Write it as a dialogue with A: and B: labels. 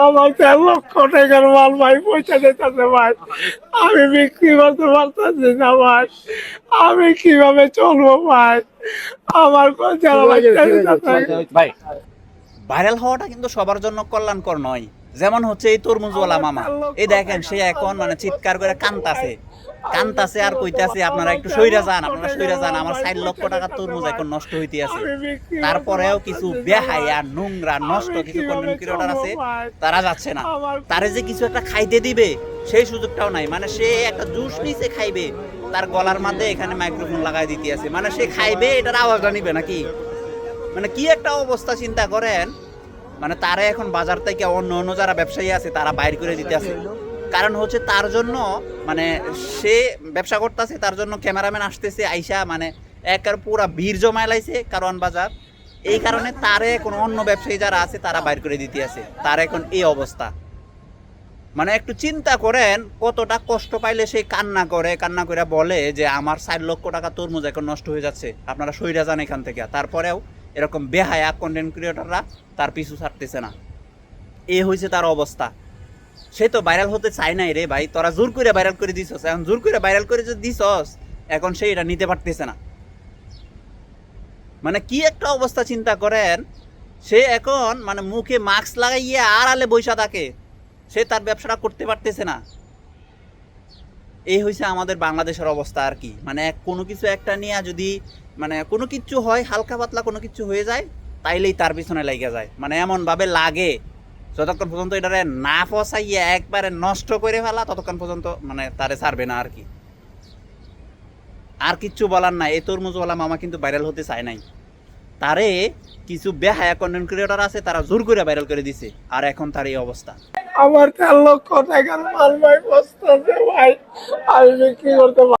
A: আমার তেল লক্ষ টাকার মাল ভাই পয়সা দিতেছে ভাই। আমি বিক্রি করতে পারতেছি না ভাই। আমি কীভাবে চলবো ভাই? আমার কোন যারা
B: ভাই ভাইরাল হওয়াটা কিন্তু সবার জন্য কল্যাণকর নয়। যেমন হচ্ছে এই তরমুজওয়ালা মামা। এই দেখেন সে এখন মানে চিৎকার করে কান্তাছে কান্তাছে আর কইতাছে আপনারা একটু সইরা যান আপনারা সইরা যান আমার ষাট লক্ষ টাকা তরমুজ এখন নষ্ট হইতে আছে তারপরেও কিছু বেহায়া নোংরা নষ্ট কিছু কন্টেন্ট ক্রিয়েটর আছে তারা যাচ্ছে না। তারে যে কিছু একটা খাইতে দিবে সেই সুযোগটাও নাই। মানে সে একটা জুস নিচে খাইবে তার গলার মধ্যে এখানে মাইক্রোফোন লাগাই দিতে আছে মানে সে খাইবে এটার আওয়াজটা নিবে নাকি? মানে কি একটা অবস্থা চিন্তা করেন মানে তারা এখন বাজার থেকে অন্য অন্য যারা ব্যবসায়ী আছে, তারা বাইর করে দিতে আছে। কারণ হচ্ছে তার জন্য মানে সে ব্যবসা করতেছে, তার জন্য ক্যামেরাম্যান আসতেছে, আইসা মানে একার পুরা ভিড় জমায় লাইছে কারণ বাজার। এই কারণে তারে এখন অন্য ব্যবসায়ী যারা আছে, তারা বাইর করে দিতে আছে। তার এখন এই অবস্থা। মানে একটু চিন্তা করেন, কতটা কষ্ট পাইলে সে কান্না করে কান্না করে বলে যে, আমার ষাট লক্ষ টাকা তরমুজ এখন নষ্ট হয়ে যাচ্ছে। আপনারা সইরা যান এখান থেকে। তারপরেও এরকম বেহায়া কন্টেন্ট ক্রিয়েটররা তার পিছু ছাড়তেছে না। এ হয়েছে তার অবস্থা। সে তো ভাইরাল হতে চায় নাই রে ভাই। তোরা জোর করে ভাইরাল করে দিছস। এখন জোর করে ভাইরাল করে যে দিছস, এখন সে এটা নিতে পারতেছে না। মানে কি একটা অবস্থা চিন্তা করেন, সে এখন মানে মুখে মাস্ক লাগাইয়া আড়ালে বৈশা থাকে। সে তার ব্যবসাটা করতে পারতেছে না। এই হয়েছে আমাদের বাংলাদেশের অবস্থা আর কি। মানে কোনো কিছু একটা নিয়ে যদি মানে কোনো কিছু হয়, হালকা পাতলা কোনো কিছু হয়ে যায়, তাইলেই তার পিছনে লেগে যায়। মানে এমনভাবে লাগে, যতক্ষণ পর্যন্ত এটারে না ফসাইয়া একবারে নষ্ট করে ফেলা, ততক্ষণ পর্যন্ত মানে তারে ছাড়বে না আর কি। আর কিচ্ছু বলার নাই, এই তরমুজওয়ালা মামা কিন্তু ভাইরাল হতে চায় নাই। তারে কিছু বেহায়া কন্টেন্ট ক্রিয়েটর আছে, তারা জোর করে ভাইরাল করে দিছে, আর এখন তার এই অবস্থা।
A: আমার তেল লক্ষ টাকার মাল ভাই বসতেছে ভাই। আমি বিক্রি করতে